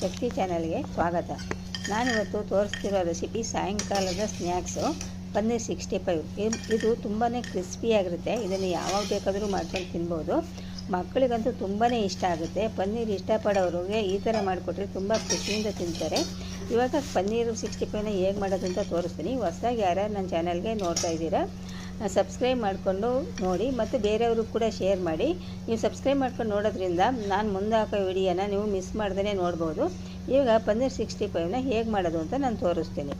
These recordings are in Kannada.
ಶಕ್ತಿ ಚಾನಲ್ಗೆ ಸ್ವಾಗತ. ನಾನಿವತ್ತು ತೋರಿಸ್ತಿರೋ ರೆಸಿಪಿ ಸಾಯಂಕಾಲದ ಸ್ನ್ಯಾಕ್ಸು ಪನ್ನೀರ್ ಸಿಕ್ಸ್ಟಿ ಫೈವ್. ಇದು ತುಂಬಾ ಕ್ರಿಸ್ಪಿಯಾಗಿರುತ್ತೆ ಇದನ್ನು ಯಾವಾಗ ಬೇಕಾದರೂ ಮಾಡ್ಕೊಂಡು ತಿನ್ಬೋದು. ಮಕ್ಕಳಿಗಂತೂ ತುಂಬಾ ಇಷ್ಟ ಆಗುತ್ತೆ. ಪನ್ನೀರ್ ಇಷ್ಟಪಡೋರಿಗೆ ಈ ಥರ ಮಾಡಿಕೊಟ್ರೆ ತುಂಬ ಖುಷಿಯಿಂದ ತಿಂತಾರೆ. ಇವಾಗ ಪನ್ನೀರು ಸಿಕ್ಸ್ಟಿ ಫೈವ್ನ ಹೇಗೆ ಮಾಡೋದು ಅಂತ ತೋರಿಸ್ತೀನಿ. ಹೊಸದಾಗಿ ಯಾರ್ಯಾರು ನನ್ನ ಚಾನಲ್ಗೆ ನೋಡ್ತಾ ಇದ್ದೀರಾ ಸಬ್ಸ್ಕ್ರೈಬ್ ಮಾಡಿಕೊಂಡು ನೋಡಿ ಮತ್ತು ಬೇರೆಯವರು ಕೂಡ ಶೇರ್ ಮಾಡಿ. ನೀವು ಸಬ್ಸ್ಕ್ರೈಬ್ ಮಾಡ್ಕೊಂಡು ನೋಡೋದ್ರಿಂದ ನಾನು ಮುಂದೆ ಹಾಕೋ ವಿಡಿಯೋನ ನೀವು ಮಿಸ್ ಮಾಡ್ದೇ ನೋಡ್ಬೋದು. ಈಗ ಪನ್ನೀರ್ ಸಿಕ್ಸ್ಟಿ ಫೈವ್ನ ಹೇಗೆ ಮಾಡೋದು ಅಂತ ನಾನು ತೋರಿಸ್ತೀನಿ.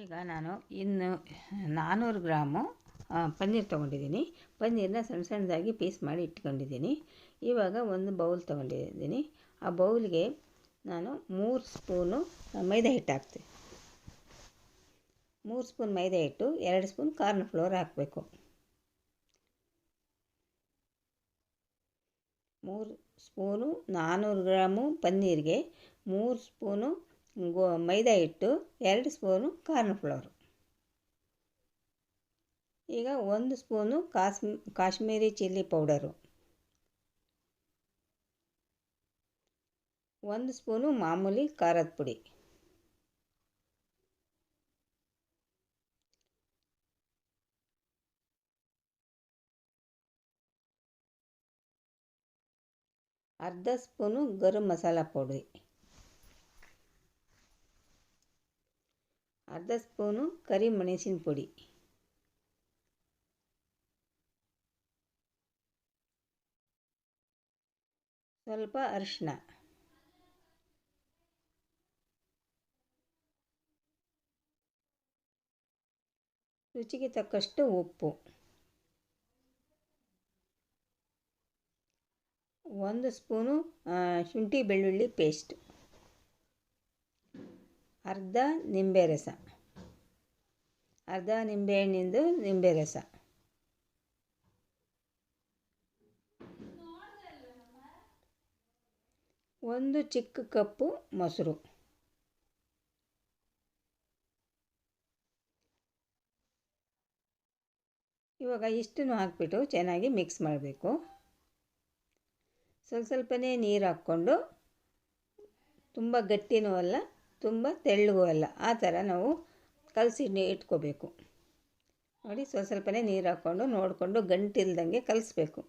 ಈಗ ನಾನು ಇನ್ನು ನಾನ್ನೂರು ಗ್ರಾಮು ಪನ್ನೀರ್ ತೊಗೊಂಡಿದ್ದೀನಿ. ಪನ್ನೀರನ್ನ ಸಣ್ಣ ಸಣ್ಣದಾಗಿ ಪೀಸ್ ಮಾಡಿ ಇಟ್ಕೊಂಡಿದ್ದೀನಿ. ಇವಾಗ ಒಂದು ಬೌಲ್ ತೊಗೊಂಡಿದ್ದೀನಿ. ಆ ಬೌಲ್ಗೆ ನಾನು ಮೂರು ಸ್ಪೂನು ಮೈದಾ ಹಿಟ್ಟು ಹಾಕ್ತೀನಿ. ಮೂರು ಸ್ಪೂನ್ ಮೈದಾ ಹಿಟ್ಟು, ಎರಡು ಸ್ಪೂನ್ ಕಾರ್ನ್ ಫ್ಲೋರ್ ಹಾಕಬೇಕು. ಮೂರು ಸ್ಪೂನು ನಾನ್ನೂರು ಗ್ರಾಮು ಪನ್ನೀರಿಗೆ, ಮೂರು ಸ್ಪೂನು ಗೋ ಮೈದಾ ಹಿಟ್ಟು, ಎರಡು ಸ್ಪೂನು ಕಾರ್ನ್ ಫ್ಲೋರು. ಈಗ ಒಂದು ಸ್ಪೂನು ಕಾಶ್ಮಿ ಕಾಶ್ಮೀರಿ ಚಿಲ್ಲಿ ಪೌಡರು. ಒಂದು ಸ್ಪೂನು ಮಾಮೂಲಿ ಖಾರದ ಪುಡಿ. ಅರ್ಧ ಸ್ಪೂನು ಗರಂ ಮಸಾಲ ಪುಡಿ ಅರ್ಧ ಸ್ಪೂನು ಕರಿ ಮೆಣಸಿನ ಪುಡಿ. ಸ್ವಲ್ಪ ಅರಿಶಿನ ರುಚಿಗೆ ತಕ್ಕಷ್ಟು ಉಪ್ಪು. ಒಂದು ಸ್ಪೂನು ಶುಂಠಿ ಬೆಳ್ಳುಳ್ಳಿ ಪೇಸ್ಟ್. ಅರ್ಧ ನಿಂಬೆ ರಸ. ಅರ್ಧ ನಿಂಬೆಹಣ್ಣಿಂದು ನಿಂಬೆ ರಸ. ಒಂದು ಚಿಕ್ಕ ಕಪ್ಪು ಮೊಸರು. ಇವಾಗ ಇಷ್ಟನ್ನು ಹಾಕ್ಬಿಟ್ಟು ಚೆನ್ನಾಗಿ ಮಿಕ್ಸ್ ಮಾಡಬೇಕು. ಸ್ವಲ್ಪ ಸ್ವಲ್ಪನೇ ನೀರು ಹಾಕ್ಕೊಂಡು ತುಂಬ ಗಟ್ಟಿನೂ ಅಲ್ಲ, ತುಂಬ ತೆಳ್ಳಗೂ ಅಲ್ಲ, ಆ ಥರ ನಾವು ಕಲಸಿ ಇಟ್ಕೋಬೇಕು. ನೋಡಿ, ಸ್ವಲ್ಪ ಸ್ವಲ್ಪನೇ ನೀರು ಹಾಕ್ಕೊಂಡು ನೋಡಿಕೊಂಡು ಗಂಟಿಲ್ದಂಗೆ ಕಲಿಸ್ಬೇಕು.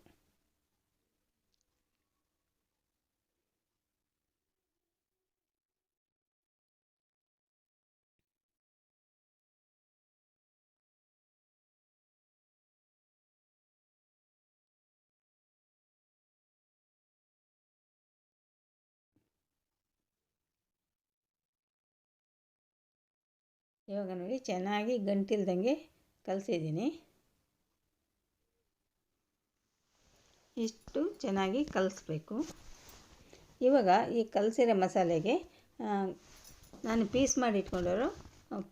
ಇವಾಗ ನೋಡಿ ಚೆನ್ನಾಗಿ ಗಂಟಿಲ್ದಂಗೆ ಕಲಸಿದ್ದೀನಿ. ಇಷ್ಟು ಚೆನ್ನಾಗಿ ಕಲಿಸ್ಬೇಕು. ಇವಾಗ ಈ ಕಲಸಿರೋ ಮಸಾಲೆಗೆ ನಾನು ಪೀಸ್ ಮಾಡಿ ಇಟ್ಕೊಂಡಿರೋ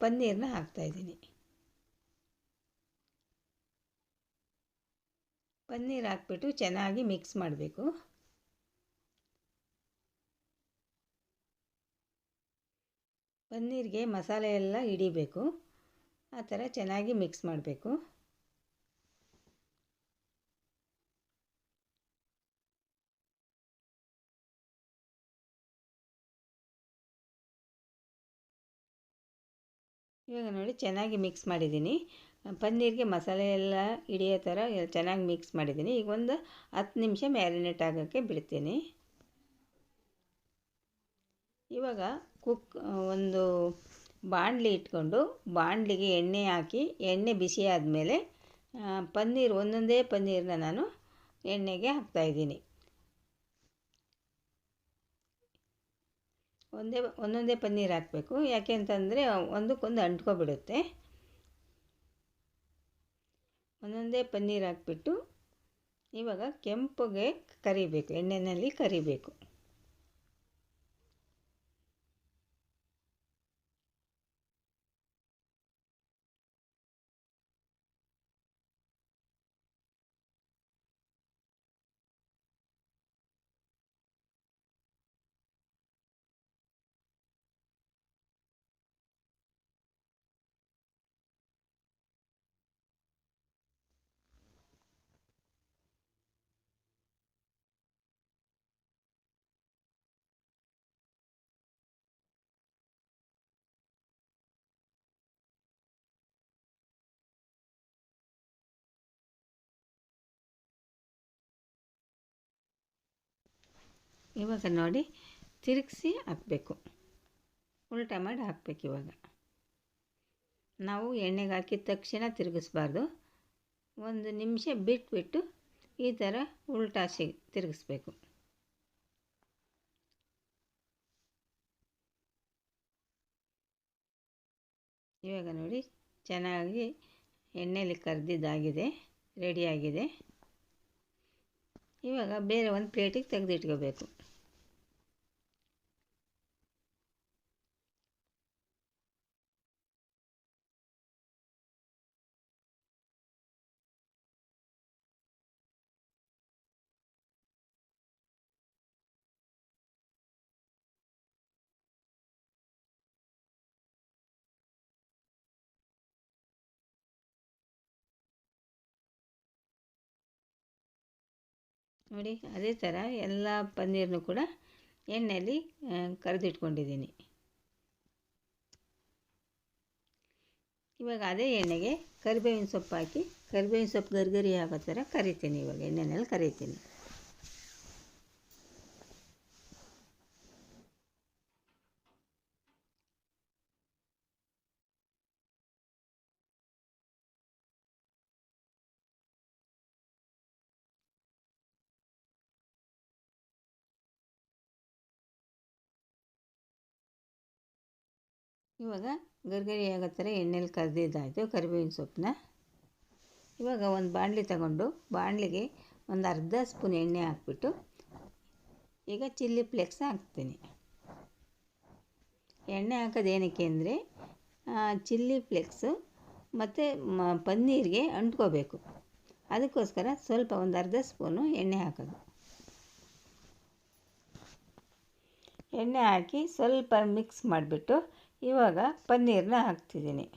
ಪನ್ನೀರನ್ನ ಹಾಕ್ತಾಯಿದ್ದೀನಿ ಪನ್ನೀರ್ ಹಾಕ್ಬಿಟ್ಟು ಚೆನ್ನಾಗಿ ಮಿಕ್ಸ್ ಮಾಡಬೇಕು. ಪನ್ನೀರ್ಗೆ ಮಸಾಲೆ ಎಲ್ಲ ಹಿಡಿಬೇಕು. ಆ ಥರ ಚೆನ್ನಾಗಿ ಮಿಕ್ಸ್ ಮಾಡಬೇಕು. ಇವಾಗ ನೋಡಿ ಚೆನ್ನಾಗಿ ಮಿಕ್ಸ್ ಮಾಡಿದ್ದೀನಿ. ಪನ್ನೀರಿಗೆ ಮಸಾಲೆ ಎಲ್ಲ ಹಿಡಿಯೋ ಥರ ಚೆನ್ನಾಗಿ ಮಿಕ್ಸ್ ಮಾಡಿದ್ದೀನಿ. ಈಗ ಒಂದು ಹತ್ತು ನಿಮಿಷ ಮ್ಯಾರಿನೇಟ್ ಆಗೋಕ್ಕೆ ಬಿಡ್ತೀನಿ. ಇವಾಗ ಕುಕ್ ಒಂದು ಬಾಣಲಿ ಇಟ್ಕೊಂಡು ಬಾಣಲಿಗೆ ಎಣ್ಣೆ ಹಾಕಿ, ಎಣ್ಣೆ ಬಿಸಿ ಆದಮೇಲೆ ಪನ್ನೀರ್, ಒಂದೊಂದೇ ಪನ್ನೀರನ್ನ ನಾನು ಎಣ್ಣೆಗೆ ಹಾಕ್ತಾಯಿದ್ದೀನಿ ಒಂದೇ, ಒಂದೊಂದೇ ಪನ್ನೀರ್ ಹಾಕಬೇಕು. ಯಾಕೆ ಅಂತಂದರೆ ಒಂದಕ್ಕೊಂದು ಅಂಟ್ಕೊಬಿಡುತ್ತೆ. ಒಂದೊಂದೇ ಪನ್ನೀರ್ ಹಾಕ್ಬಿಟ್ಟು ಇವಾಗ ಕೆಂಪಗೆ ಕರಿಬೇಕು ಎಣ್ಣೆಯಲ್ಲಿ ಕರಿಬೇಕು. ಇವಾಗ ನೋಡಿ ತಿರುಗಿಸಿ ಹಾಕಬೇಕು. ಉಲ್ಟಾ ಮಾಡಿ ಹಾಕಬೇಕು ಇವಾಗ. ನಾವು ಎಣ್ಣೆಗೆ ಹಾಕಿದ ತಕ್ಷಣ ತಿರುಗಿಸ್ಬಾರ್ದು. ಒಂದು ನಿಮಿಷ ಬಿಟ್ಬಿಟ್ಟು ಈ ಥರ ಉಲ್ಟಾಸಿ ತಿರುಗಿಸ್ಬೇಕು. ಇವಾಗ ನೋಡಿ ಚೆನ್ನಾಗಿ ಎಣ್ಣೆಯಲ್ಲಿ ಕರೆದಿದ್ದಾಗಿದೆ ರೆಡಿಯಾಗಿದೆ ಇವಾಗ ಬೇರೆ ಒಂದು ಪ್ಲೇಟಿಗೆ ತೆಗೆದಿಟ್ಕೋಬೇಕು. ನೋಡಿ, ಅದೇ ಥರ ಎಲ್ಲ ಪನ್ನೀರನ್ನು ಕೂಡ ಎಣ್ಣೆಯಲ್ಲಿ ಕರೆದಿಟ್ಕೊಂಡಿದ್ದೀನಿ. ಇವಾಗ ಅದೇ ಎಣ್ಣೆಗೆ ಕರಿಬೇವಿನ ಸೊಪ್ಪು ಹಾಕಿ ಕರಿಬೇವಿನ ಸೊಪ್ಪು ಗರಿಗರಿ ಆಗೋ ಥರ ಕರಿತೀನಿ ಇವಾಗ, ಎಣ್ಣೆನಲ್ಲಿ ಕರಿತೀನಿ. ಇವಾಗ ಗರ್ಗರಿ ಆಗೋ ಥರ ಎಣ್ಣೆಲಿ ಕರೆದಿದ್ದಾಯಿತು, ಕರಿಬೇವಿನ ಸೊಪ್ಪನ್ನ. ಇವಾಗ ಒಂದು ಬಾಣಲಿ ತಗೊಂಡು ಬಾಣಲಿಗೆ ಒಂದು ಅರ್ಧ ಸ್ಪೂನ್ ಎಣ್ಣೆ ಹಾಕ್ಬಿಟ್ಟು ಈಗ ಚಿಲ್ಲಿ ಫ್ಲೆಕ್ಸ್ ಹಾಕ್ತೀನಿ. ಎಣ್ಣೆ ಹಾಕೋದು ಏನಕ್ಕೆ ಅಂದರೆ ಚಿಲ್ಲಿ ಫ್ಲೆಕ್ಸು ಮತ್ತು ಮ, ಪನ್ನೀರಿಗೆ ಅಂಟ್ಕೋಬೇಕು. ಅದಕ್ಕೋಸ್ಕರ ಸ್ವಲ್ಪ ಒಂದು ಅರ್ಧ ಸ್ಪೂನು ಎಣ್ಣೆ ಹಾಕೋದು. ಎಣ್ಣೆ ಹಾಕಿ ಸ್ವಲ್ಪ ಮಿಕ್ಸ್ ಮಾಡಿಬಿಟ್ಟು ಇವಾಗ ಪನ್ನೀರನ್ನ ಹಾಕ್ತಿದ್ದೀನಿ.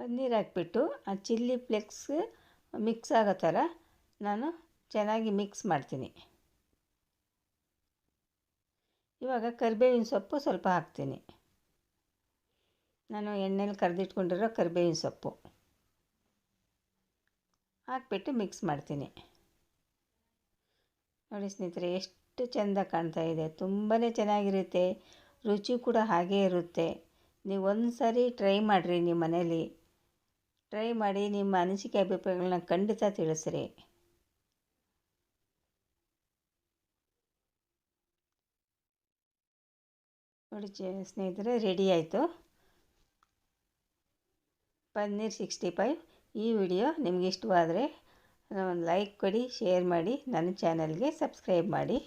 ಪನ್ನೀರ್ ಹಾಕ್ಬಿಟ್ಟು ಆ ಚಿಲ್ಲಿ ಫ್ಲೆಕ್ಸ್ ಮಿಕ್ಸ್ ಆಗೋ ಥರ ನಾನು ಚೆನ್ನಾಗಿ ಮಿಕ್ಸ್ ಮಾಡ್ತೀನಿ. ಇವಾಗ ಕರಿಬೇವಿನ ಸೊಪ್ಪು ಸ್ವಲ್ಪ ಹಾಕ್ತೀನಿ. ನಾನು ಎಣ್ಣೆಲಿ ಕರೆದಿಟ್ಕೊಂಡಿರೋ ಕರಿಬೇವಿನ ಸೊಪ್ಪು. ಹಾಕ್ಬಿಟ್ಟು ಮಿಕ್ಸ್ ಮಾಡ್ತೀನಿ. ನೋಡಿ ಸ್ನೇಹಿತರೆ, ಎಷ್ಟು ಚೆಂದ ಕಾಣ್ತಾ ಇದೆ. ತುಂಬಾ ಚೆನ್ನಾಗಿರುತ್ತೆ. ರುಚಿ ಕೂಡ ಹಾಗೇ ಇರುತ್ತೆ. ನೀವು ಒಂದು ಟ್ರೈ ಮಾಡಿರಿ ನಿಮ್ಮ ಮನೇಲಿ. ಟ್ರೈ ಮಾಡಿ ನಿಮ್ಮ ಅನಿಸಿಕೆ ಅಭಿಪ್ರಾಯಗಳನ್ನ ಖಂಡಿತ ತಿಳಿಸ್ರಿ. ನೋಡಿ ಸ್ನೇಹಿತರೆ, ರೆಡಿ ಆಯಿತು. ಪನ್ನೀರ್ ಸಿಕ್ಸ್ಟಿ ಫೈವ್ ಈ ವಿಡಿಯೋ ನಿಮಗೆ ಇಷ್ಟವಾದರೆ ಒಂದು ಲೈಕ್ ಕೊಡಿ ಶೇರ್ ಮಾಡಿ ನನ್ನ ಚಾನಲ್ಗೆ ಸಬ್ಸ್ಕ್ರೈಬ್ ಮಾಡಿ.